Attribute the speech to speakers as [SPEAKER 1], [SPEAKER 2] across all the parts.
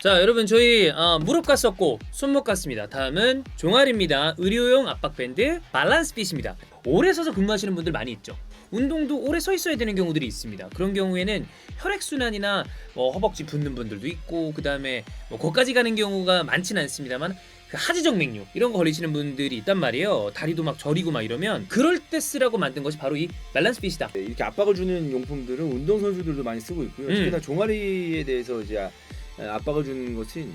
[SPEAKER 1] 자 여러분 저희 어, 무릎 갔었고 손목 갔습니다. 다음은 종아리입니다. 의료용 압박밴드 발란스핏입니다. 오래 서서 근무하시는 분들 많이 있죠. 운동도 오래 서 있어야 되는 경우들이 있습니다. 그런 경우에는 혈액 순환이나 뭐 허벅지 붓는 분들도 있고 그 다음에 뭐 거기까지 가는 경우가 많지는 않습니다만 그 하지정 맥류 이런 거 걸리시는 분들이 있단 말이에요. 다리도 막 저리고 막 이러면 그럴 때 쓰라고 만든 것이 바로 이 발란스핏이다.
[SPEAKER 2] 네, 이렇게 압박을 주는 용품들은 운동 선수들도 많이 쓰고 있고요.
[SPEAKER 1] 음.
[SPEAKER 2] 특히나 종아리에 대해서 이제 아- 압박을 주는 것은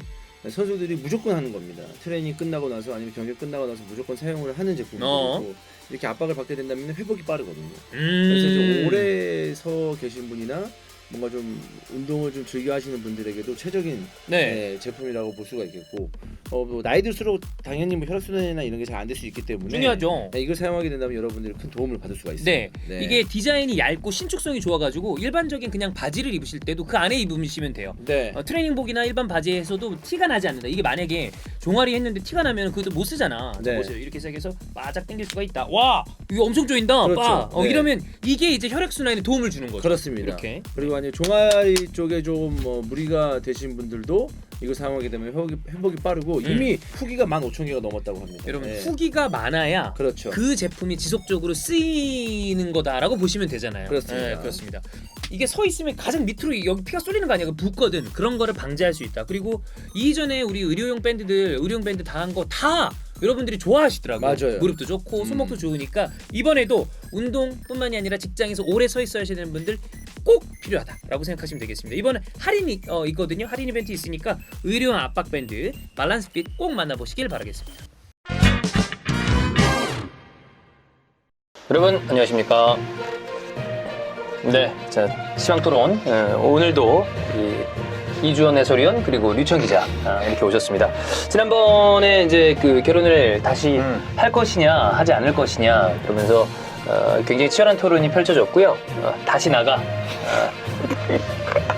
[SPEAKER 2] 선수들이 무조건 하는 겁니다. 트레이닝 끝나고 나서 아니면 경기 끝나고 나서 무조건 사용을 하는 제품이고
[SPEAKER 1] 어.
[SPEAKER 2] 이렇게 압박을 받게 된다면 회복이 빠르거든요. 그래서 좀
[SPEAKER 1] 음.
[SPEAKER 2] 오래 서 계신 분이나 뭔가 좀 운동을 좀 즐겨 하시는 분들에게도 최적인
[SPEAKER 1] 네.
[SPEAKER 2] 네, 제품이라고 볼 수가 있겠고 어, 뭐 나이 들수록 당연히 뭐 혈액순환이나 이런 게 잘 안 될 수 있기 때문에
[SPEAKER 1] 중요하죠.
[SPEAKER 2] 네, 이걸 사용하게 된다면 여러분들이 큰 도움을 받을 수가 있습니다.
[SPEAKER 1] 네. 이게 디자인이 얇고 신축성이 좋아가지고 일반적인 그냥 바지를 입으실 때도 그 안에 입으시면 돼요.
[SPEAKER 2] 네.
[SPEAKER 1] 어, 트레이닝복이나 일반 바지에서도 티가 나지 않는다. 이게 만약에 종아리 했는데 티가 나면 그것도 못 쓰잖아. 자,
[SPEAKER 2] 네.
[SPEAKER 1] 보세요. 이렇게 시작해서 바짝 당길 수가 있다. 와, 이거 엄청 조인다.
[SPEAKER 2] 그렇죠.
[SPEAKER 1] 빠. 어,
[SPEAKER 2] 네.
[SPEAKER 1] 이러면 이게 이제 혈액 순환에 도움을 주는 거죠.
[SPEAKER 2] 그렇습니다.
[SPEAKER 1] 이렇게.
[SPEAKER 2] 그리고 만약 종아리 쪽에 좀뭐 무리가 되신 분들도 이거 사용하게 되면 회복이, 회복이 빠르고
[SPEAKER 1] 음.
[SPEAKER 2] 이미 후기가 15,000개가 넘었다고 합니다.
[SPEAKER 1] 여러분
[SPEAKER 2] 네.
[SPEAKER 1] 후기가 많아야
[SPEAKER 2] 그렇죠.
[SPEAKER 1] 그 제품이 지속적으로 쓰이는 거다라고 보시면 되잖아요.
[SPEAKER 2] 그렇습니다.
[SPEAKER 1] 네, 그렇습니다. 이게 서 있으면 가장 밑으로 여기 피가 쏠리는 거 아니야? 그 붓거든. 그런 거를 방지할 수 있다. 그리고 이전에 우리 의료용 밴드들, 의료용 밴드 다 한 거 다 여러분들이 좋아하시더라고요.
[SPEAKER 2] 맞아요.
[SPEAKER 1] 무릎도 좋고 손목도
[SPEAKER 2] 음.
[SPEAKER 1] 좋으니까 이번에도 운동뿐만이 아니라 직장에서 오래 서 있어야 하시는 분들 꼭 필요하다라고 생각하시면 되겠습니다. 이번에 할인이 어, 있거든요. 할인 이벤트 있으니까 의료용 압박 밴드 밸런스핏 꼭 만나보시길 바라겠습니다. 여러분 안녕하십니까? 네, 자 시황 토론 예, 오늘도 이 이주원 해설위원 그리고 류청 기자 아, 이렇게 오셨습니다. 지난번에 이제 그 결혼을 다시
[SPEAKER 3] 음.
[SPEAKER 1] 할 것이냐 하지 않을 것이냐 그러면서 어, 굉장히 치열한 토론이 펼쳐졌고요. 어, 다시 나가. 어,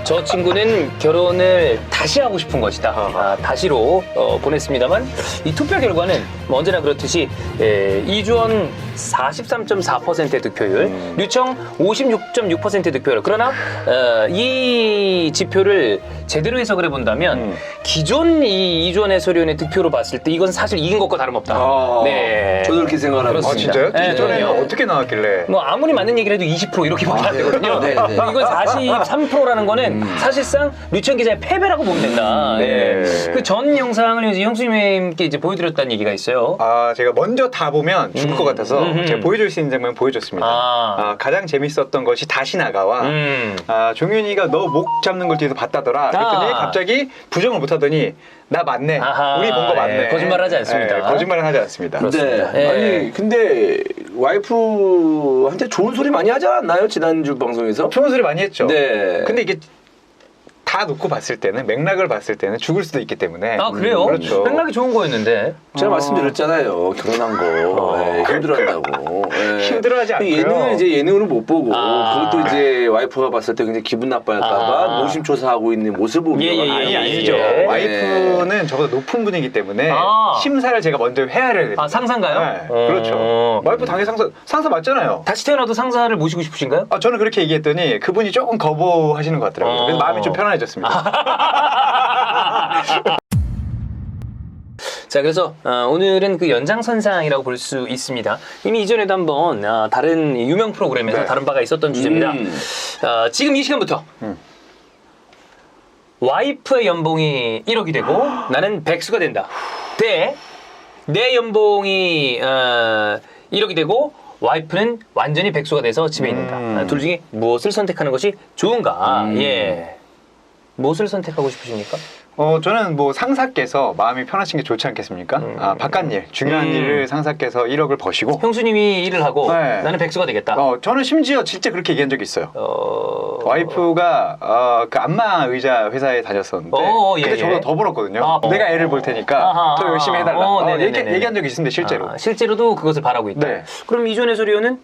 [SPEAKER 1] 저 친구는 결혼을 다시 하고 싶은 것이다. 아, 다시로 어, 보냈습니다만 이 투표 결과는 뭐 언제나 그렇듯이 에, 이주원 43.4%의 득표율,
[SPEAKER 3] 음.
[SPEAKER 1] 류청 56.6%의 득표율. 그러나 어, 이 지표를 제대로 해석을 해본다면
[SPEAKER 3] 음.
[SPEAKER 1] 기존 이 이주원 해설위원의 득표로 봤을 때 이건 사실 이긴 것과 다름없다.
[SPEAKER 4] 아,
[SPEAKER 1] 네.
[SPEAKER 4] 저도 그렇게 생각을 하고
[SPEAKER 3] 아
[SPEAKER 1] 그렇습니다.
[SPEAKER 3] 진짜요?
[SPEAKER 1] 네,
[SPEAKER 3] 기존에는
[SPEAKER 1] 그럼요.
[SPEAKER 3] 어떻게 나왔길래?
[SPEAKER 1] 뭐 아무리 맞는 얘기를 해도 20% 이렇게밖에 안 되거든요.
[SPEAKER 4] 네, 네.
[SPEAKER 1] 이건 43%라는 거는 사실상 류천 기자의 패배라고 보면 된다.
[SPEAKER 3] 음, 네.
[SPEAKER 1] 그 전 영상을 이제 형수님께 이제 보여드렸다는 얘기가 있어요.
[SPEAKER 3] 아 제가 먼저 다 보면 죽을
[SPEAKER 1] 음.
[SPEAKER 3] 것 같아서
[SPEAKER 1] 음흠.
[SPEAKER 3] 제가 보여줄 수 있는 장면 보여줬습니다.
[SPEAKER 1] 아.
[SPEAKER 3] 아, 가장 재밌었던 것이 다시 나가와
[SPEAKER 1] 음.
[SPEAKER 3] 아, 종윤이가 너 목 잡는 걸 뒤에서 봤다더라. 그랬더니
[SPEAKER 1] 아.
[SPEAKER 3] 갑자기 부정을 못하더니 나 맞네.
[SPEAKER 1] 아하.
[SPEAKER 3] 우리 본 거 맞네.
[SPEAKER 1] 예, 거짓말하지 않습니다.
[SPEAKER 3] 예, 거짓말은 하지 않습니다.
[SPEAKER 4] 근데
[SPEAKER 1] 그렇습니다. 예.
[SPEAKER 4] 아니 근데 와이프한테 좋은 소리 많이 하지 않았나요 지난주 방송에서?
[SPEAKER 3] 좋은 소리 많이 했죠.
[SPEAKER 4] 네.
[SPEAKER 3] 근데 이게 다 놓고 봤을 때는 맥락을 봤을 때는 죽을 수도 있기 때문에.
[SPEAKER 1] 아 그래요?
[SPEAKER 3] 그렇죠.
[SPEAKER 1] 맥락이 좋은 거였는데.
[SPEAKER 4] 제가
[SPEAKER 3] 어.
[SPEAKER 4] 말씀드렸잖아요 결혼한 거 예, 힘들어한다고. 예.
[SPEAKER 3] 힘들어하지 않고요.
[SPEAKER 4] 예능을 이제 예능으로 못 보고
[SPEAKER 1] 아.
[SPEAKER 4] 그것도 이제 와이프가 봤을 때 굉장히 기분 나빠할까봐
[SPEAKER 1] 아.
[SPEAKER 4] 노심초사하고 있는 모습을 보면
[SPEAKER 1] 예, 예, 예,
[SPEAKER 3] 아니
[SPEAKER 1] 예,
[SPEAKER 3] 아니죠.
[SPEAKER 1] 예.
[SPEAKER 3] 와이프는 저보다 높은 분이기 때문에
[SPEAKER 1] 아.
[SPEAKER 3] 심사를 제가 먼저 헤아려야 됩니다.
[SPEAKER 1] 아 상사인가요?
[SPEAKER 3] 네,
[SPEAKER 1] 어.
[SPEAKER 3] 그렇죠. 와이프 당연히 상사 상사 맞잖아요.
[SPEAKER 1] 다시 태어나도 상사를 모시고 싶으신가요?
[SPEAKER 3] 아, 저는 그렇게 얘기했더니 그분이 조금 거부하시는 것 같더라고요. 그래서
[SPEAKER 1] 어.
[SPEAKER 3] 마음이 좀 편안해졌습니다.
[SPEAKER 1] 자 그래서 어, 오늘은 그 연장선상이라고 볼 수 있습니다. 이미 이전에도 한번 아, 다른 유명 프로그램에서
[SPEAKER 3] 네.
[SPEAKER 1] 다른 바가 있었던 주제입니다.
[SPEAKER 4] 음.
[SPEAKER 1] 어, 지금 이 시간부터
[SPEAKER 3] 음.
[SPEAKER 1] 와이프의 연봉이 1억이 되고 나는 백수가 된다. 대 내 연봉이 어, 1억이 되고 와이프는 완전히 백수가 돼서 집에 있는다.
[SPEAKER 3] 음.
[SPEAKER 1] 아, 둘 중에 무엇을 선택하는 것이 좋은가?
[SPEAKER 4] 음.
[SPEAKER 1] 예. 무엇을 선택하고 싶으십니까?
[SPEAKER 3] 어, 저는 뭐 상사께서 마음이 편하신 게 좋지 않겠습니까?
[SPEAKER 1] 음.
[SPEAKER 3] 아, 바깥 일, 중요한
[SPEAKER 1] 음.
[SPEAKER 3] 일을 상사께서 1억을 버시고.
[SPEAKER 1] 형수님이 일을 하고
[SPEAKER 3] 네.
[SPEAKER 1] 나는 백수가 되겠다.
[SPEAKER 3] 어, 저는 심지어 진짜 그렇게 얘기한 적이 있어요.
[SPEAKER 1] 어...
[SPEAKER 3] 와이프가 어, 그 안마 의자 회사에 다녔었는데
[SPEAKER 1] 어, 예,
[SPEAKER 3] 그때
[SPEAKER 1] 예.
[SPEAKER 3] 저보다 더 벌었거든요.
[SPEAKER 1] 아, 어.
[SPEAKER 3] 내가 애를 볼 테니까
[SPEAKER 1] 아하.
[SPEAKER 3] 더 열심히 해달라.
[SPEAKER 1] 어,
[SPEAKER 3] 어. 얘기, 얘기한 적이 있습니다. 실제로.
[SPEAKER 1] 아, 실제로도 그것을 바라고 있다.
[SPEAKER 3] 네.
[SPEAKER 1] 그럼 이전 해설위원은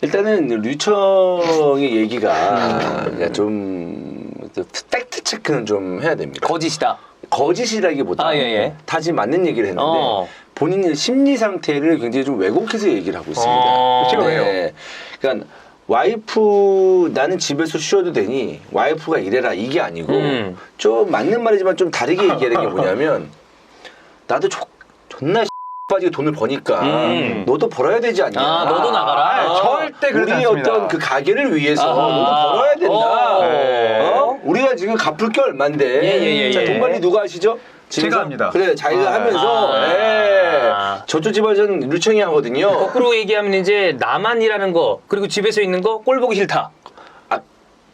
[SPEAKER 4] 일단은 류청의 얘기가
[SPEAKER 1] 음.
[SPEAKER 4] 좀 팩트 체크는 좀 해야 됩니다.
[SPEAKER 1] 거짓이다.
[SPEAKER 4] 거짓이라기보다
[SPEAKER 1] 아, 예, 예.
[SPEAKER 4] 다지 맞는 얘기를 했는데
[SPEAKER 1] 어.
[SPEAKER 4] 본인의 심리 상태를 굉장히 좀 왜곡해서 얘기를 하고 있습니다.
[SPEAKER 1] 어.
[SPEAKER 3] 제가 왜요?
[SPEAKER 4] 그러니까 와이프 나는 집에서 쉬어도 되니 와이프가 일해라 이게 아니고
[SPEAKER 1] 음.
[SPEAKER 4] 좀 맞는 말이지만 좀 다르게 얘기하는 게 뭐냐면 나도 조, 존나 빠지게 돈을 버니까
[SPEAKER 1] 음.
[SPEAKER 4] 너도 벌어야 되지 않냐
[SPEAKER 1] 아, 너도 나가라.
[SPEAKER 3] 아,
[SPEAKER 1] 어.
[SPEAKER 3] 절대 그렇지
[SPEAKER 4] 우리
[SPEAKER 3] 않습니다.
[SPEAKER 4] 어떤 그 가게를 위해서
[SPEAKER 1] 아하.
[SPEAKER 4] 너도 벌어야 된다.
[SPEAKER 1] 어.
[SPEAKER 3] 네.
[SPEAKER 4] 어? 우리가 지금 갚을 게 얼만데.
[SPEAKER 1] 예, 예, 예,
[SPEAKER 4] 자,
[SPEAKER 1] 예.
[SPEAKER 4] 돈 관리 누가 하시죠?
[SPEAKER 3] 제가 합니다.
[SPEAKER 4] 그래, 자기가
[SPEAKER 3] 아,
[SPEAKER 4] 하면서.
[SPEAKER 1] 아.
[SPEAKER 4] 예. 저쪽 집안에서는 루청이 하거든요.
[SPEAKER 1] 거꾸로 얘기하면 이제 나만 일하는 거 그리고 집에서 있는 거 꼴 보기 싫다.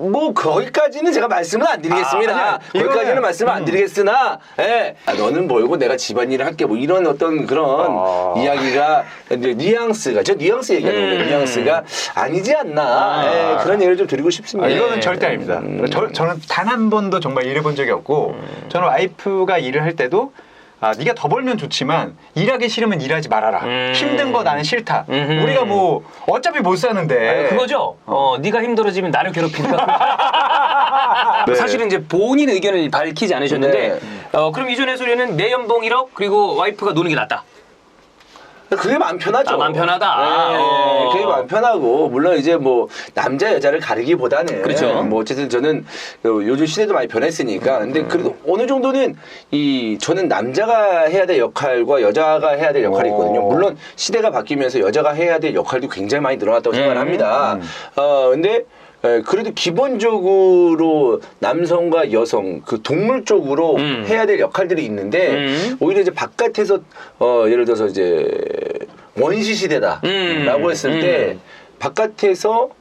[SPEAKER 4] 아, 뭐 거기까지는 제가 말씀을 안 드리겠습니다.
[SPEAKER 3] 아.
[SPEAKER 4] 거기까지는 말씀을 안 드리겠으나, 예, 아, 너는 벌고 내가 집안일을 할게 뭐 이런 어떤 그런
[SPEAKER 3] 아.
[SPEAKER 4] 이야기가 이제 뉘앙스가 저 뉘앙스 얘기하는 거예요.
[SPEAKER 1] 음.
[SPEAKER 4] 뉘앙스가 아니지 않나
[SPEAKER 1] 아.
[SPEAKER 4] 예, 그런 얘기를 좀 드리고 싶습니다.
[SPEAKER 3] 아,
[SPEAKER 1] 예.
[SPEAKER 3] 이거는 절대 아닙니다. 저, 저는 단 한 번도 정말 일해본 적이 없고 저는 와이프가 일을 할 때도 아, 네가 더 벌면 좋지만 일하기 싫으면 일하지 말아라.
[SPEAKER 1] 음.
[SPEAKER 3] 힘든 거 나는 싫다.
[SPEAKER 1] 음흠.
[SPEAKER 3] 우리가 뭐 어차피 못 사는데
[SPEAKER 1] 그거죠. 어, 네가 힘들어지면 나를 괴롭히니까.
[SPEAKER 3] 네.
[SPEAKER 1] 사실은 이제 본인 의견을 밝히지 않으셨는데,
[SPEAKER 4] 네.
[SPEAKER 1] 어, 그럼 이전의 소리는 내 연봉 1억 그리고 와이프가 노는 게 낫다.
[SPEAKER 4] 그게 마음 편하죠.
[SPEAKER 1] 아, 마음 편하다.
[SPEAKER 4] 네,
[SPEAKER 1] 어.
[SPEAKER 4] 그게 마음 편하고 물론 이제 뭐 남자 여자를 가리기보다는
[SPEAKER 1] 그렇죠.
[SPEAKER 4] 뭐 어쨌든 저는 그 요즘 시대도 많이 변했으니까
[SPEAKER 1] 음.
[SPEAKER 4] 근데 그래도 어느 정도는 이 저는 남자가 해야 될 역할과 여자가 해야 될 역할이 있거든요.
[SPEAKER 3] 오.
[SPEAKER 4] 물론 시대가 바뀌면서 여자가 해야 될 역할도 굉장히 많이 늘어났다고 생각을
[SPEAKER 1] 음.
[SPEAKER 4] 합니다. 어 근데 에, 그래도 기본적으로 남성과 여성 그 동물 쪽으로
[SPEAKER 1] 음.
[SPEAKER 4] 해야 될 역할들이 있는데
[SPEAKER 1] 음.
[SPEAKER 4] 오히려 이제 바깥에서 어 예를 들어서 이제 원시 시대다라고
[SPEAKER 1] 음.
[SPEAKER 4] 했을
[SPEAKER 1] 음.
[SPEAKER 4] 때 바깥에서 어,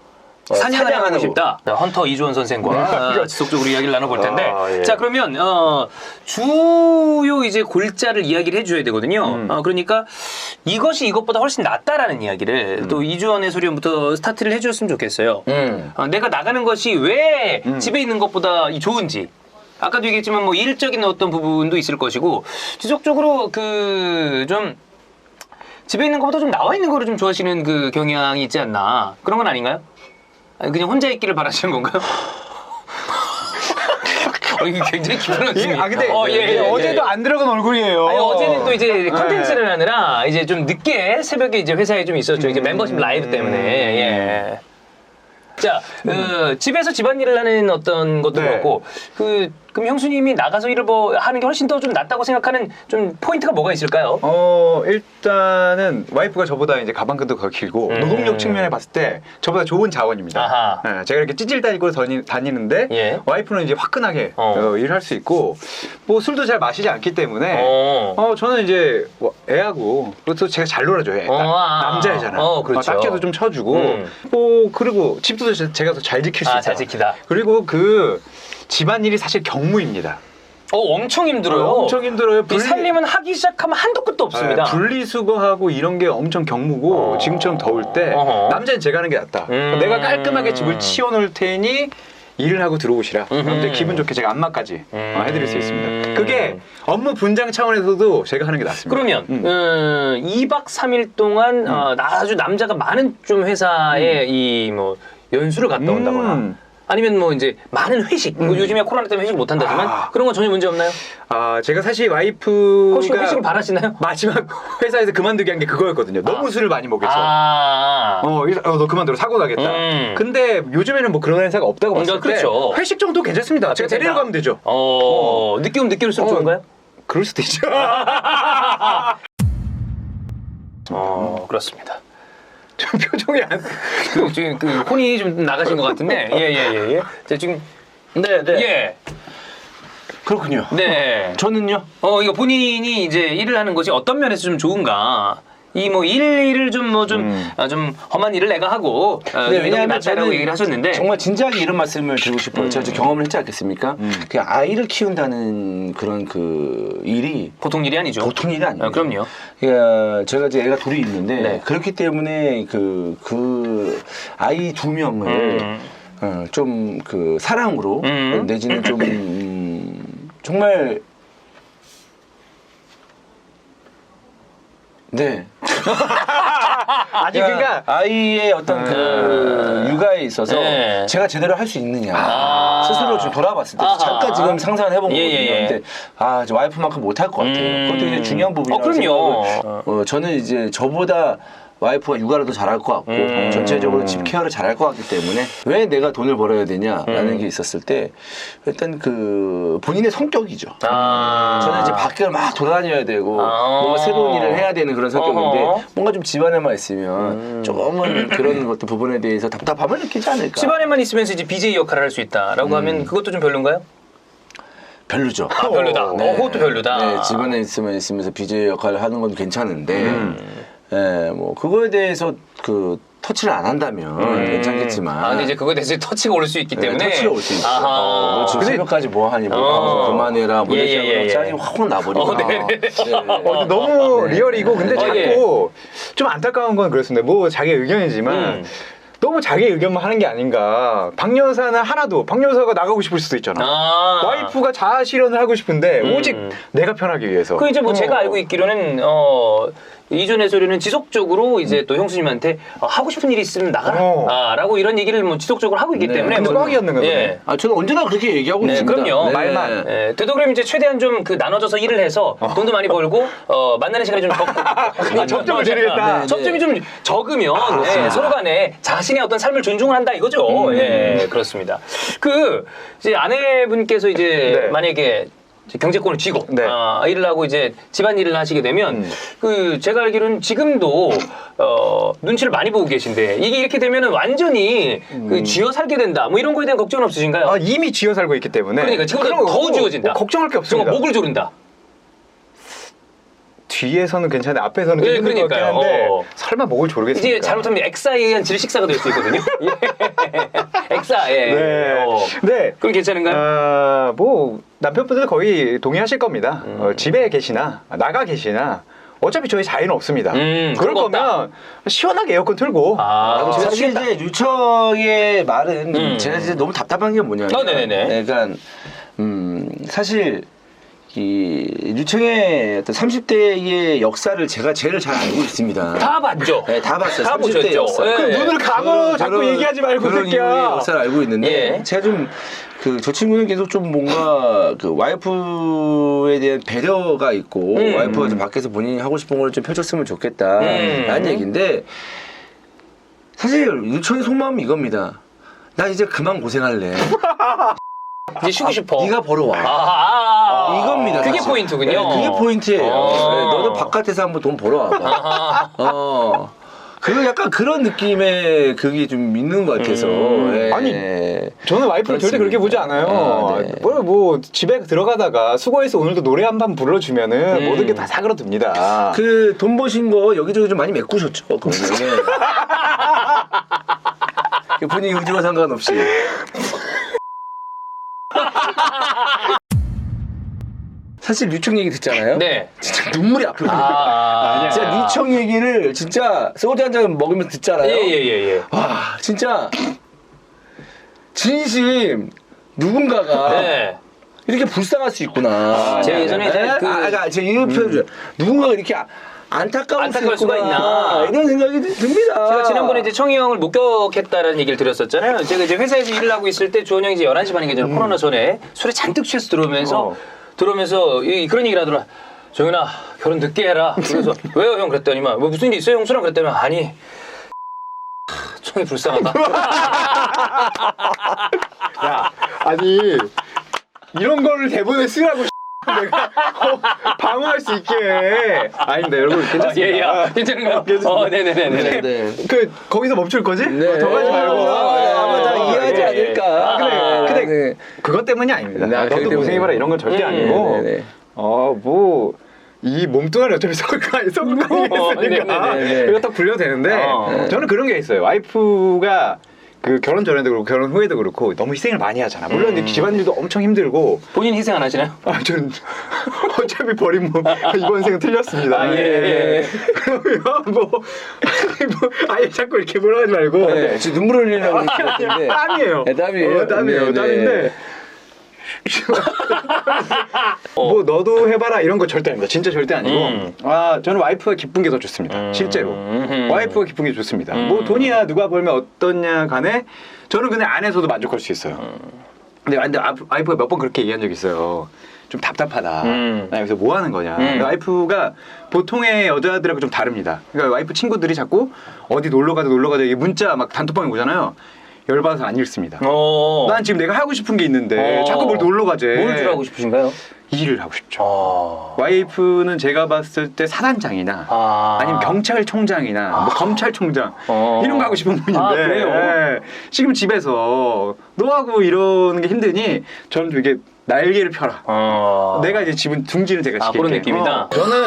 [SPEAKER 1] 사냥을 하고
[SPEAKER 4] 사냥하는
[SPEAKER 1] 싶다. 네, 헌터 이주원 선생과 어, 지속적으로 이야기를 나눠볼 텐데.
[SPEAKER 3] 아, 예.
[SPEAKER 1] 자, 그러면, 어, 주요 이제 골자를 이야기를 해줘야 되거든요.
[SPEAKER 3] 음.
[SPEAKER 1] 어, 그러니까 이것이 이것보다 훨씬 낫다라는 이야기를 또 이주원의 소리부터 스타트를 해줬으면 좋겠어요.
[SPEAKER 4] 음.
[SPEAKER 1] 어, 내가 나가는 것이 왜
[SPEAKER 3] 음.
[SPEAKER 1] 집에 있는 것보다 이 좋은지. 아까도 얘기했지만 뭐 일적인 어떤 부분도 있을 것이고 지속적으로 그좀 집에 있는 것보다 좀 나와 있는 거를 좀 좋아하시는 그 경향이 있지 않나 그런 건 아닌가요? 아니, 그냥 혼자 있기를 바라시는 건가요? 어, 이게 굉장히 기분
[SPEAKER 3] 예,
[SPEAKER 1] 나쁘네.
[SPEAKER 3] 아 근데
[SPEAKER 1] 어, 예, 예, 예.
[SPEAKER 3] 어제도 안 들어간 얼굴이에요.
[SPEAKER 1] 아니, 어제는 또 이제
[SPEAKER 3] 네.
[SPEAKER 1] 컨텐츠를 하느라 이제 좀 늦게 새벽에 이제 회사에 좀 있었죠. 이제 멤버십 라이브 때문에. 예. 자, 어, 집에서 집안일을 하는 어떤 것도
[SPEAKER 3] 네.
[SPEAKER 1] 그렇고, 그, 그럼 형수님이 나가서 일을 뭐 하는 게 훨씬 더 좀 낫다고 생각하는 좀 포인트가 뭐가 있을까요?
[SPEAKER 3] 어 일단은 와이프가 저보다 이제 가방끈도 더 길고
[SPEAKER 1] 음.
[SPEAKER 3] 노동력 측면에 봤을 때 저보다 좋은 자원입니다. 예, 제가 이렇게 찌질 다니고 다니, 다니는데
[SPEAKER 1] 예.
[SPEAKER 3] 와이프는 이제 화끈하게
[SPEAKER 1] 어.
[SPEAKER 3] 어, 일할 수 있고 뭐 술도 잘 마시지 않기 때문에
[SPEAKER 1] 어.
[SPEAKER 3] 어 저는 이제 뭐 애하고 그것도 제가 잘 놀아줘요. 애.
[SPEAKER 1] 어,
[SPEAKER 3] 나-
[SPEAKER 1] 아.
[SPEAKER 3] 남자애잖아.
[SPEAKER 1] 어, 그렇죠.
[SPEAKER 3] 딱지도 좀 쳐주고
[SPEAKER 1] 음.
[SPEAKER 3] 뭐 그리고 집도 제- 제가 더 잘 지킬 수
[SPEAKER 1] 아,
[SPEAKER 3] 있다.
[SPEAKER 1] 잘 지키다.
[SPEAKER 3] 그리고 그 집안일이 사실 경무입니다.
[SPEAKER 1] 어, 엄청 힘들어요.
[SPEAKER 3] 어, 엄청 힘들어요.
[SPEAKER 1] 이
[SPEAKER 3] 분리-
[SPEAKER 1] 살림은 하기 시작하면 한도 끝도 없습니다.
[SPEAKER 3] 네, 분리수거하고 이런 게 엄청 경무고
[SPEAKER 1] 어.
[SPEAKER 3] 지금처럼 더울 때
[SPEAKER 1] 어허.
[SPEAKER 3] 남자는 제가 하는 게 낫다.
[SPEAKER 1] 음.
[SPEAKER 3] 내가 깔끔하게 집을 치워놓을 테니 일을 하고 들어오시라. 이제
[SPEAKER 1] 음흠.
[SPEAKER 3] 기분 좋게 제가 안마까지
[SPEAKER 1] 음.
[SPEAKER 3] 어, 해드릴 수 있습니다. 그게 업무 분장 차원에서도 제가 하는 게 낫습니다.
[SPEAKER 1] 그러면
[SPEAKER 3] 음.
[SPEAKER 1] 음, 2박 3일 동안 어, 아주 남자가 많은 좀 회사에 이 뭐 연수를 갔다 온다거나
[SPEAKER 3] 음.
[SPEAKER 1] 아니면 뭐 이제 많은 회식 뭐 요즘에 코로나 때문에 회식 못 한다지만
[SPEAKER 3] 아.
[SPEAKER 1] 그런 건 전혀 문제 없나요?
[SPEAKER 3] 아 제가 사실
[SPEAKER 1] 혹시
[SPEAKER 3] 와이프가
[SPEAKER 1] 회식을 바라시나요?
[SPEAKER 3] 마지막 회사에서 그만두게 한 게 그거였거든요. 너무
[SPEAKER 1] 아.
[SPEAKER 3] 술을 많이 먹여서.
[SPEAKER 1] 아,
[SPEAKER 3] 어, 일- 어, 너 그만둬라 사고 나겠다.
[SPEAKER 1] 음.
[SPEAKER 3] 근데 요즘에는 뭐 그런 회사가 없다고
[SPEAKER 1] 음,
[SPEAKER 3] 봤을
[SPEAKER 1] 그렇죠.
[SPEAKER 3] 때 회식 정도 괜찮습니다. 제가 데리러 가면 되죠.
[SPEAKER 1] 어, 오면 늦게 올수록
[SPEAKER 3] 어.
[SPEAKER 1] 좋은가요?
[SPEAKER 3] 그럴 수도 있죠.
[SPEAKER 1] 어, 그렇습니다.
[SPEAKER 3] 좀 표정이 안.
[SPEAKER 1] 그, 지금 그 혼이 좀 나가신 것 같은데, 예, 예, 예, 예. 자, 지금,
[SPEAKER 4] 네, 네.
[SPEAKER 1] 예,
[SPEAKER 4] 그렇군요.
[SPEAKER 1] 네.
[SPEAKER 4] 저는요.
[SPEAKER 1] 어, 이거 본인이 이제 일을 하는 것이 어떤 면에서 좀 좋은가? 이뭐 일을 좀뭐좀
[SPEAKER 3] 음.
[SPEAKER 1] 아, 좀 험한 일을 내가 하고 어,
[SPEAKER 4] 네,
[SPEAKER 1] 저는
[SPEAKER 4] 저는
[SPEAKER 1] 얘기를 하셨는데
[SPEAKER 4] 정말 진지하게 이런 말씀을 드리고 싶어요. 제가 지금 경험을 했지 않겠습니까?
[SPEAKER 3] 음.
[SPEAKER 4] 그 아이를 키운다는 그런 그 일이
[SPEAKER 1] 보통 일이 아니죠.
[SPEAKER 4] 보통 일이 아니에요.
[SPEAKER 1] 아, 그럼요.
[SPEAKER 4] 예, 제가 이제 애가 둘이 있는데
[SPEAKER 1] 네.
[SPEAKER 4] 그렇기 때문에 그, 그 아이 두 명을
[SPEAKER 1] 음.
[SPEAKER 4] 어, 좀그 사랑으로
[SPEAKER 1] 음.
[SPEAKER 4] 내지는 좀 음, 정말 네.
[SPEAKER 3] 아니 그러니까
[SPEAKER 4] 아이의 어떤 그 육아에 있어서
[SPEAKER 1] 네.
[SPEAKER 4] 제가 제대로 할 수 있느냐
[SPEAKER 1] 아.
[SPEAKER 4] 스스로 좀 돌아봤을 때
[SPEAKER 1] 아하.
[SPEAKER 4] 잠깐 지금 상상을 해본
[SPEAKER 1] 예,
[SPEAKER 4] 거거든요.
[SPEAKER 1] 예, 예.
[SPEAKER 4] 근데 아, 저 와이프만큼 못할 것 같아요.
[SPEAKER 1] 음.
[SPEAKER 4] 그것도 이제 중요한 부분이라고
[SPEAKER 1] 어, 그럼요.
[SPEAKER 4] 생각을 어, 저는 이제 저보다 와이프가 육아를 더 잘할 것 같고
[SPEAKER 1] 음.
[SPEAKER 4] 전체적으로 집 케어를 잘할 것 같기 때문에 왜 내가 돈을 벌어야 되냐라는
[SPEAKER 1] 음.
[SPEAKER 4] 게 있었을 때 일단 그 본인의 성격이죠.
[SPEAKER 1] 아.
[SPEAKER 4] 저는 이제 밖을 막 돌아다녀야 되고
[SPEAKER 1] 아.
[SPEAKER 4] 뭔가 새로운 일을 해야 되는 그런 성격인데
[SPEAKER 1] 어허.
[SPEAKER 4] 뭔가 좀 집안에만 있으면
[SPEAKER 1] 음.
[SPEAKER 4] 조금은 그런 것들 부분에 대해서 답답함을 느끼지 않을까.
[SPEAKER 1] 집안에만 있으면서 이제 BJ 역할을 할 수 있다라고 하면 그것도 좀 별론가요?
[SPEAKER 4] 별로죠.
[SPEAKER 1] 아, 별로다. 어, 그것도 별로다.
[SPEAKER 4] 네, 집안에 있으면 있으면서 BJ 역할을 하는 건 괜찮은데,
[SPEAKER 1] 음.
[SPEAKER 4] 예, 뭐 그거에 대해서 그 터치를 안 한다면 괜찮겠지만.
[SPEAKER 1] 아, 근데 이제 그거에 대해서 터치가 올 수 있기
[SPEAKER 4] 네,
[SPEAKER 1] 때문에.
[SPEAKER 4] 터치가 올 수 있어.
[SPEAKER 1] 아하.
[SPEAKER 4] 어, 너 지금 새벽까지 뭐 하니? 뭐
[SPEAKER 1] 어.
[SPEAKER 4] 방송 그만해라. 뭐
[SPEAKER 1] 예,
[SPEAKER 4] 이렇게
[SPEAKER 1] 예, 예, 예.
[SPEAKER 4] 짜증이 확 나버리고.
[SPEAKER 1] 어, 네 네.
[SPEAKER 3] 어, 근데 너무
[SPEAKER 4] 네.
[SPEAKER 3] 리얼이고 근데
[SPEAKER 1] 어,
[SPEAKER 3] 자꾸 좀 안타까운 건 그렇습니다. 뭐 자기 의견이지만
[SPEAKER 1] 음.
[SPEAKER 3] 너무 자기 의견만 하는 게 아닌가. 박 여사는 하나도 박 여사가 나가고 싶을 수도 있잖아.
[SPEAKER 1] 아.
[SPEAKER 3] 와이프가 자아 실현을 하고 싶은데
[SPEAKER 1] 음.
[SPEAKER 3] 오직 내가 편하기 위해서.
[SPEAKER 1] 그 이제 뭐
[SPEAKER 3] 어.
[SPEAKER 1] 제가 알고 있기로는 어 이준 해설위는 지속적으로 이제 또 형수님한테 어, 하고 싶은 일이 있으면 나가라
[SPEAKER 3] 어.
[SPEAKER 1] 아 라고 이런 얘기를 뭐 지속적으로 하고 있기
[SPEAKER 4] 네,
[SPEAKER 1] 때문에
[SPEAKER 3] 근데
[SPEAKER 1] 뭐-
[SPEAKER 3] 꽉이었는 거죠.
[SPEAKER 1] 예.
[SPEAKER 4] 아, 저는 언제나 그렇게 얘기하고
[SPEAKER 1] 네,
[SPEAKER 4] 있습니다.
[SPEAKER 1] 그럼요.
[SPEAKER 3] 말만.
[SPEAKER 1] 예, 되도록이면 이제 최대한 좀 그 나눠져서 일을 해서 돈도 많이 벌고 어, 만나는 시간이 좀 적고
[SPEAKER 3] 아, 접점을 드리겠다.
[SPEAKER 4] 네,
[SPEAKER 1] 접점이 좀 적으면 예. 서로 간에 자신의 어떤 삶을 존중을 한다 이거죠. 예, 그렇습니다. 그 이제 아내분께서 이제
[SPEAKER 3] 네.
[SPEAKER 1] 만약에 경제권을 쥐고
[SPEAKER 3] 네.
[SPEAKER 1] 아, 일을 하고 이제 집안 일을 하시게 되면
[SPEAKER 3] 음.
[SPEAKER 1] 그 제가 알기로는 지금도 어, 눈치를 많이 보고 계신데 이게 이렇게 되면은 완전히 그 쥐어 살게 된다 뭐 이런 거에 대한 걱정은 없으신가요?
[SPEAKER 3] 아, 이미 쥐어 살고 있기 때문에.
[SPEAKER 1] 그러니까 거더
[SPEAKER 3] 뭐,
[SPEAKER 1] 쥐어진다.
[SPEAKER 3] 뭐 걱정할 게
[SPEAKER 1] 저거
[SPEAKER 3] 없습니다.
[SPEAKER 1] 목을 조른다.
[SPEAKER 3] 뒤에서는 괜찮은데 앞에서는 좀
[SPEAKER 1] 예,
[SPEAKER 3] 힘들 것 같긴
[SPEAKER 1] 그러니까요.
[SPEAKER 3] 한데
[SPEAKER 1] 어.
[SPEAKER 3] 설마 목을 조르겠습니까?
[SPEAKER 1] 이제 잘못하면 엑사에 의한 질식사가 될 수 있거든요. 예. 엑사, 예.
[SPEAKER 3] 네.
[SPEAKER 1] 어.
[SPEAKER 3] 네.
[SPEAKER 1] 그럼 괜찮은가요?
[SPEAKER 3] 아, 뭐 남편분들 거의 동의하실 겁니다.
[SPEAKER 1] 음.
[SPEAKER 3] 어, 집에 계시나 나가 계시나 어차피 저희 자유는 없습니다.
[SPEAKER 1] 음,
[SPEAKER 3] 그럴
[SPEAKER 1] 그런 거 없다.
[SPEAKER 3] 거면 시원하게 에어컨 틀고
[SPEAKER 1] 아,
[SPEAKER 3] 어,
[SPEAKER 4] 사실 이제 유청의 말은
[SPEAKER 1] 음.
[SPEAKER 4] 제가 이제 너무 답답한 게 뭐냐면
[SPEAKER 1] 어, 네네 네.
[SPEAKER 4] 그러니까 음, 사실 이 유청의 어떤 30대의 역사를 제가 제일 잘 알고 있습니다.
[SPEAKER 1] 다 봤죠?
[SPEAKER 4] 네, 다 봤어요.
[SPEAKER 1] 다
[SPEAKER 4] 30대
[SPEAKER 1] 보셨죠?
[SPEAKER 4] 역사.
[SPEAKER 1] 예.
[SPEAKER 3] 그 눈을 감어 자꾸
[SPEAKER 4] 그런-
[SPEAKER 3] 얘기하지 말고
[SPEAKER 4] 그런
[SPEAKER 3] 새끼야.
[SPEAKER 4] 이유의 역사를 알고 있는데
[SPEAKER 1] 예.
[SPEAKER 4] 제가 좀 그 저 친구는 계속 좀 뭔가 그 와이프에 대한 배려가 있고
[SPEAKER 1] 음.
[SPEAKER 4] 와이프가 좀 밖에서 본인이 하고 싶은 걸 좀 펼쳤으면 좋겠다라는
[SPEAKER 1] 음.
[SPEAKER 4] 얘기인데 사실 유천의 속마음이 이겁니다. 나 이제 그만 고생할래.
[SPEAKER 1] 이제 쉬고 싶어.
[SPEAKER 4] 네가 벌어와.
[SPEAKER 1] 아, 아, 아.
[SPEAKER 4] 이겁니다.
[SPEAKER 1] 그게
[SPEAKER 4] 사실.
[SPEAKER 1] 포인트군요.
[SPEAKER 4] 네, 그게 포인트예요.
[SPEAKER 1] 아.
[SPEAKER 4] 네, 너는 바깥에서 한번 돈 벌어와봐. 어. 그 약간 그런 느낌의 그게 좀 있는 것 같아서.
[SPEAKER 1] 음.
[SPEAKER 4] 예.
[SPEAKER 3] 아니, 저는 와이프를 절대
[SPEAKER 4] 그렇습니다.
[SPEAKER 3] 그렇게 보지 않아요.
[SPEAKER 4] 아, 네.
[SPEAKER 3] 뭐, 뭐 집에 들어가다가 수고해서 오늘도 노래 한 번 불러주면은
[SPEAKER 1] 음.
[SPEAKER 3] 모든 게 다 사그러듭니다.
[SPEAKER 4] 그 돈 버신 거 여기저기 좀 많이 메꾸셨죠. 그러면. 그 본인 의지와 상관없이. 사실 유청 얘기 듣잖아요.
[SPEAKER 1] 네.
[SPEAKER 4] 진짜 눈물이 앞을
[SPEAKER 1] 아,
[SPEAKER 4] 아, 진짜 유청 얘기를 진짜 소주 한 잔 먹으면서 듣잖아요.
[SPEAKER 1] 예, 예, 예, 예.
[SPEAKER 4] 와, 진짜 진심 누군가가
[SPEAKER 1] 네.
[SPEAKER 4] 이렇게 불쌍할 수 있구나.
[SPEAKER 1] 제가 예전에 이제
[SPEAKER 4] 네?
[SPEAKER 1] 그-
[SPEAKER 4] 아, 그러니까 제가 이런 표현 줘요. 누군가가 이렇게 아- 안타까울,
[SPEAKER 1] 안타까울
[SPEAKER 4] 수
[SPEAKER 1] 수가.
[SPEAKER 4] 있나. 이런 생각이 듭니다.
[SPEAKER 1] 제가 지난번에 이제 청이 형을 목격했다라는 얘기를 드렸었잖아요. 제가 이제 회사에서 일을 하고 있을 때 주원 형이 이제 11시 반이기 전에 코로나 전에 술에 잔뜩 취해서 들어오면서
[SPEAKER 3] 어.
[SPEAKER 1] 들어오면서 이, 그런 얘기를 하더라. 정윤아 결혼 늦게 해라. 그래서 왜요 형 그랬더니만 뭐 무슨 일 있어요 형수랑 그랬더니 아니 청이 불쌍하다.
[SPEAKER 3] 야, 아니 이런 거를 대본에 쓰라고 내가 어, 방어할 수 있게. 아닙니다, 여러분 괜찮습니다.
[SPEAKER 1] 예, 예. 괜찮은가요? 어, 네네네네.
[SPEAKER 4] 네.
[SPEAKER 3] 그 거기서 멈출 거지?
[SPEAKER 4] 네.
[SPEAKER 3] 어, 더 가지 말고.
[SPEAKER 4] 아, 네, 아마 다
[SPEAKER 3] 어,
[SPEAKER 4] 이해하지
[SPEAKER 3] 예.
[SPEAKER 4] 않을까.
[SPEAKER 1] 아,
[SPEAKER 3] 그래, 근데
[SPEAKER 4] 네.
[SPEAKER 3] 그것 때문이 아닙니다.
[SPEAKER 4] 네,
[SPEAKER 3] 아, 너도
[SPEAKER 4] 때문에.
[SPEAKER 3] 고생해봐라 이런 건 절대
[SPEAKER 1] 음,
[SPEAKER 3] 아니고.
[SPEAKER 4] 네, 네.
[SPEAKER 3] 어, 뭐. 이 몸뚱아리 어차피 썩고 썩고
[SPEAKER 1] 어? 네,
[SPEAKER 4] 네, 네.
[SPEAKER 3] 이거 딱 불려도 되는데
[SPEAKER 1] 어.
[SPEAKER 3] 저는 그런 게 있어요. 와이프가 그 결혼 전에도 그렇고 결혼 후에도 그렇고 너무 희생을 많이 하잖아. 물론
[SPEAKER 1] 음.
[SPEAKER 3] 집안일도 엄청 힘들고
[SPEAKER 1] 본인 희생 안 하시나요?
[SPEAKER 3] 아, 전 어차피 버린 몸 이번 생 틀렸습니다.
[SPEAKER 1] 아, 예, 예.
[SPEAKER 3] 그러면 뭐, 뭐 아예 자꾸 이렇게 몰아가지 말고.
[SPEAKER 4] 네, 지금 눈물 흘리려고 했는데
[SPEAKER 3] 땀이에요.
[SPEAKER 4] 네, 땀이에요.
[SPEAKER 3] 어, 땀이에요.
[SPEAKER 4] 네, 네.
[SPEAKER 3] 땀인데. 뭐 너도 해봐라 이런 거 절대 아닙니다. 진짜 절대 아니고.
[SPEAKER 1] 음.
[SPEAKER 3] 아 저는 와이프가 기쁜 게 더 좋습니다.
[SPEAKER 1] 음.
[SPEAKER 3] 실제로
[SPEAKER 1] 음.
[SPEAKER 3] 와이프가 기쁜 게 좋습니다.
[SPEAKER 1] 음.
[SPEAKER 3] 뭐 돈이야 누가 벌면 어떠냐 간에 저는 근데 안에서도 만족할 수 있어요.
[SPEAKER 1] 음.
[SPEAKER 3] 근데 근데 아- 와이프가 몇 번 그렇게 얘기한 적 있어요. 좀 답답하다.
[SPEAKER 1] 음.
[SPEAKER 3] 나 여기서 뭐 하는 거냐.
[SPEAKER 1] 음.
[SPEAKER 3] 와이프가 보통의 여자들하고 좀 다릅니다. 그러니까 와이프 친구들이 자꾸 어디 놀러 가자 놀러 가자 이게 문자 막 단톡방에 오잖아요. 열받아서 안 읽습니다.
[SPEAKER 1] 어.
[SPEAKER 3] 난 지금 내가 하고 싶은 게 있는데
[SPEAKER 1] 어.
[SPEAKER 3] 자꾸 뭘 놀러 가재.
[SPEAKER 1] 뭘 주라고 싶으신가요?
[SPEAKER 3] 일을 하고 싶죠.
[SPEAKER 1] 어.
[SPEAKER 3] 와이프는 제가 봤을 때 사단장이나
[SPEAKER 1] 아.
[SPEAKER 3] 아니면 경찰총장이나 뭐 검찰총장
[SPEAKER 1] 어.
[SPEAKER 3] 이런 거 하고 싶은 분인데
[SPEAKER 1] 아, 그래요?
[SPEAKER 3] 예. 지금 집에서 너하고 이러는 게 힘드니 저는 되게 날개를 펴라.
[SPEAKER 1] 어.
[SPEAKER 3] 내가 이제 집은 둥지는 제가
[SPEAKER 1] 아,
[SPEAKER 3] 지킬게.
[SPEAKER 1] 그런 느낌이다?
[SPEAKER 3] 어, 저는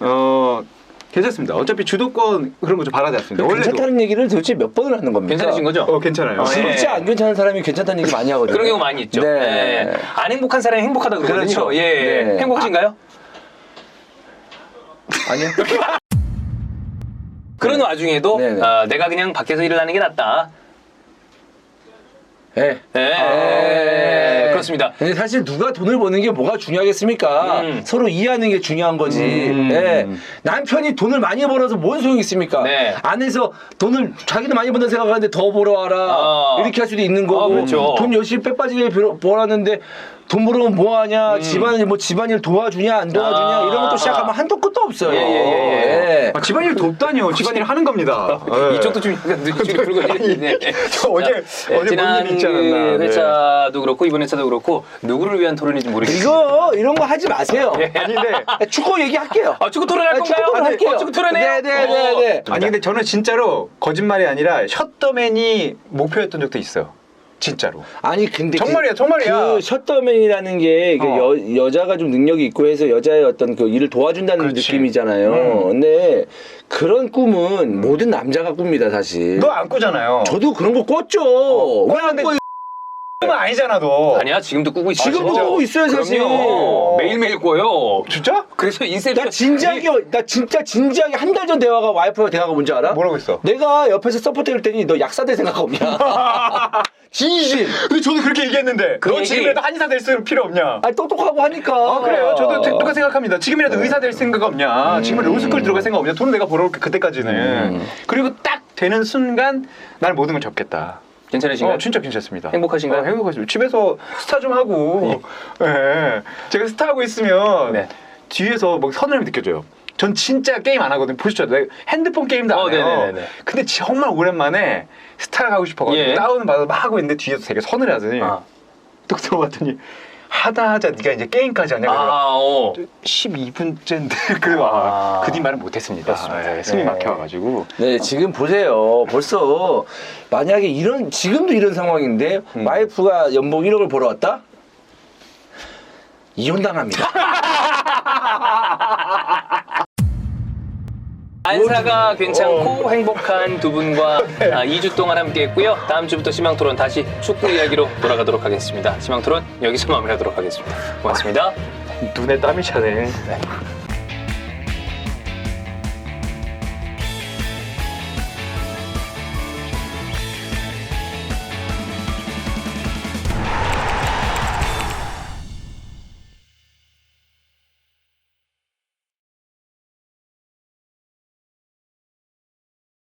[SPEAKER 3] 어 괜찮습니다. 어차피 주도권 그런 거좀 받아지 않습니다. 원래도
[SPEAKER 4] 괜찮다는 얘기를 도대체 몇 번을 하는 겁니까?
[SPEAKER 1] 괜찮으신 거죠?
[SPEAKER 3] 어 괜찮아요.
[SPEAKER 1] 어, 예.
[SPEAKER 4] 진짜 안 괜찮은 사람이 괜찮다는 얘기 많이 하거든요.
[SPEAKER 1] 그런 경우 많이 있죠.
[SPEAKER 4] 네.
[SPEAKER 1] 예. 안 행복한 사람이 행복하다 그러거든요.
[SPEAKER 4] 그렇죠.
[SPEAKER 1] 예.
[SPEAKER 4] 네.
[SPEAKER 1] 행복하신가요?
[SPEAKER 4] 아니요.
[SPEAKER 1] 그런 와중에도
[SPEAKER 4] 네, 네.
[SPEAKER 1] 아, 내가 그냥 밖에서 일을 하는 게 낫다.
[SPEAKER 4] 예.
[SPEAKER 1] 예.
[SPEAKER 4] 아,
[SPEAKER 1] 그렇습니다.
[SPEAKER 4] 근데 사실 누가 돈을 버는 게 뭐가 중요하겠습니까?
[SPEAKER 1] 음.
[SPEAKER 4] 서로 이해하는 게 중요한 거지.
[SPEAKER 3] 음.
[SPEAKER 4] 예. 남편이 돈을 많이 벌어서 뭔 소용이 있습니까?
[SPEAKER 1] 네.
[SPEAKER 4] 안에서 돈을 자기도 많이 번다 생각하는데 더 벌어와라.
[SPEAKER 1] 아.
[SPEAKER 4] 이렇게 할 수도 있는 거고.
[SPEAKER 1] 아, 그렇죠.
[SPEAKER 4] 돈 열심히 빼빠지게 벌- 벌었는데 돈 벌으면 뭐 하냐? 집안일 뭐 집안일 도와주냐 안 도와주냐
[SPEAKER 1] 아.
[SPEAKER 4] 이런 것도 시작하면 한도 끝도 없어요.
[SPEAKER 1] 예, 예, 예, 예.
[SPEAKER 3] 아, 집안일 돕다니요. 집안일 하는 겁니다. 예.
[SPEAKER 1] 이쪽도 좀 약간 눈치를 붉어지는데.
[SPEAKER 3] 저 어제 어제
[SPEAKER 1] 지난
[SPEAKER 3] 뭔일 있지 않았나.
[SPEAKER 1] 그
[SPEAKER 3] 네.
[SPEAKER 1] 회차도 그렇고 이번 회차도 그렇고 누구를 위한 토론인지 모르겠어요.
[SPEAKER 4] 이거 이런 거 하지 마세요.
[SPEAKER 3] 아닌데
[SPEAKER 4] 축구 얘기할게요.
[SPEAKER 1] 아, 축구 토론할
[SPEAKER 4] 아,
[SPEAKER 1] 건가요?
[SPEAKER 4] 축구 토론 할게요.
[SPEAKER 1] 어, 축구 토론해요?
[SPEAKER 4] 네, 네, 네, 네.
[SPEAKER 3] 아니 근데 저는 진짜로 거짓말이 아니라 셔터맨이 목표였던 적도 있어요. 진짜로.
[SPEAKER 4] 아니 근데
[SPEAKER 3] 정말이야,
[SPEAKER 4] 그,
[SPEAKER 3] 정말이야.
[SPEAKER 4] 그 셔터맨이라는 게 그
[SPEAKER 3] 어.
[SPEAKER 4] 여, 여자가 좀 능력이 있고 해서 여자의 어떤 그 일을 도와준다는
[SPEAKER 3] 그렇지.
[SPEAKER 4] 느낌이잖아요.
[SPEAKER 3] 음.
[SPEAKER 4] 근데 그런 꿈은 모든 남자가 꿉니다 사실.
[SPEAKER 3] 너 안 꾸잖아요.
[SPEAKER 4] 저도 그런 거 꿨죠. 왜안 꿔요?
[SPEAKER 3] 는 아니잖아 너.
[SPEAKER 1] 아니야 지금도 꾸고 있어.
[SPEAKER 4] 지금도? 꾸고 있어요 사실.
[SPEAKER 1] 그럼요. 매일매일 꿔요.
[SPEAKER 3] 진짜?
[SPEAKER 1] 그래서 인셉션.
[SPEAKER 4] 나 진지하게 나 진짜 진지하게 한 달 전 대화가 와이프와 대화가 뭔지 알아?
[SPEAKER 3] 뭐라고 했어?
[SPEAKER 4] 내가 옆에서 서포트 해줄 테니 너 약사될 생각 없냐? 진심.
[SPEAKER 3] 근데 저도 그렇게 얘기했는데
[SPEAKER 1] 그
[SPEAKER 3] 너
[SPEAKER 1] 얘기-
[SPEAKER 3] 지금이라도 한의사 될 필요 없냐?
[SPEAKER 4] 아니 똑똑하고 하니까.
[SPEAKER 3] 아 그래요. 저도 똑같이 생각합니다. 지금이라도 의사 될 생각 없냐? 지금은 로스쿨 들어갈 생각 없냐? 돈은 내가 벌어올게 그때까지는.
[SPEAKER 4] 음.
[SPEAKER 3] 그리고 딱 되는 순간 날 모든 걸 접겠다.
[SPEAKER 1] 괜찮으신가요?
[SPEAKER 3] 어, 진짜 괜찮습니다.
[SPEAKER 1] 행복하신가요?
[SPEAKER 3] 어, 행복하십니다. 집에서 스타 좀 하고, 예. 제가 스타 하고 있으면
[SPEAKER 1] 네.
[SPEAKER 3] 뒤에서 막 서늘함이 느껴져요. 전 진짜 게임 안 하거든요. 보시죠. 내가 핸드폰 게임도 안
[SPEAKER 1] 어,
[SPEAKER 3] 해요.
[SPEAKER 1] 네네네네.
[SPEAKER 3] 근데 정말 오랜만에 스타를 하고 싶어가지고
[SPEAKER 1] 예.
[SPEAKER 3] 다운을 받아서 막 하고 있는데 뒤에서 되게 서늘하더니
[SPEAKER 1] 아,
[SPEAKER 3] 뚝 들어봤더니 하다 하자 네가 이제 게임까지 하냐
[SPEAKER 1] 아, 어.
[SPEAKER 3] 12분째인데 그,
[SPEAKER 1] 아.
[SPEAKER 3] 그 뒤말은
[SPEAKER 1] 못했습니다.
[SPEAKER 3] 예, 숨이
[SPEAKER 1] 네.
[SPEAKER 3] 막혀가지고
[SPEAKER 4] 네, 지금 보세요. 벌써 만약에 이런 지금도 이런 상황인데
[SPEAKER 3] 음.
[SPEAKER 4] 와이프가 연봉 1억을 벌어왔다? 이혼당합니다.
[SPEAKER 1] 안사가 괜찮고 행복한 두 분과 아, 2주 동안 함께했고요. 다음 주부터 희망토론 다시 축구 이야기로 돌아가도록 하겠습니다. 희망토론 여기서 마무리하도록 하겠습니다. 고맙습니다.
[SPEAKER 3] 눈에 땀이 차네.